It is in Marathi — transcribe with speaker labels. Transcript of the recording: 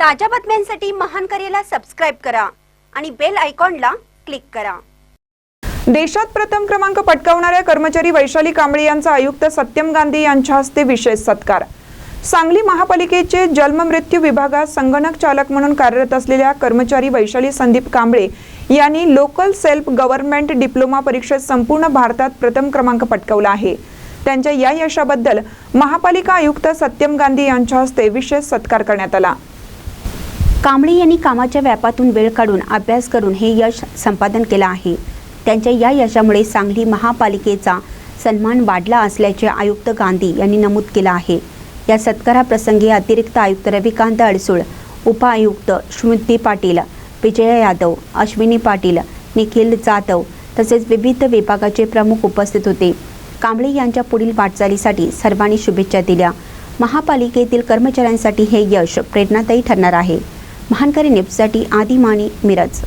Speaker 1: ताज्या बातम्यांसाठी महान करेला सबस्क्राईब करा आणि बेल आयकॉनला क्लिक करा.
Speaker 2: देशात प्रथम क्रमांक पटकावणाऱ्या कर्मचारी वैशाली कांबळे यांचा आयुक्त सत्यम गांधी यांच्या हस्ते विशेष सत्कार. सांगली महापालिकेचे जन्ममृत्यू विभागात संगणक चालक म्हणून कार्यरत असलेल्या कर्मचारी वैशाली संदीप कांबळे यांनी लोकल सेल्फ गव्हर्नमेंट डिप्लोमा परीक्षेत संपूर्ण भारतात प्रथम क्रमांक पटकावला आहे. त्यांच्या या यशाबद्दल महापालिका आयुक्त सत्यम गांधी यांच्या हस्ते विशेष सत्कार करण्यात आला.
Speaker 1: कांबळे यांनी कामाच्या व्यापातून वेळ काढून अभ्यास करून हे यश संपादन केलं आहे. त्यांच्या या यशामुळे सांगली महापालिकेचा सन्मान वाढला असल्याचे आयुक्त गांधी यांनी नमूद केलं आहे. या सत्काराप्रसंगी अतिरिक्त आयुक्त रविकांत अडसूळ उपआयुक्त स्मृती पाटील विजया यादव अश्विनी पाटील निखिल जाधव तसेच विविध विभागाचे प्रमुख उपस्थित होते. कांबळे यांच्या पुढील वाटचालीसाठी सर्वांनी शुभेच्छा दिल्या. महापालिकेतील कर्मचाऱ्यांसाठी हे यश प्रेरणादायी ठरणार आहे. महानकरी न्यूजसाठी आदिमानी मिरज.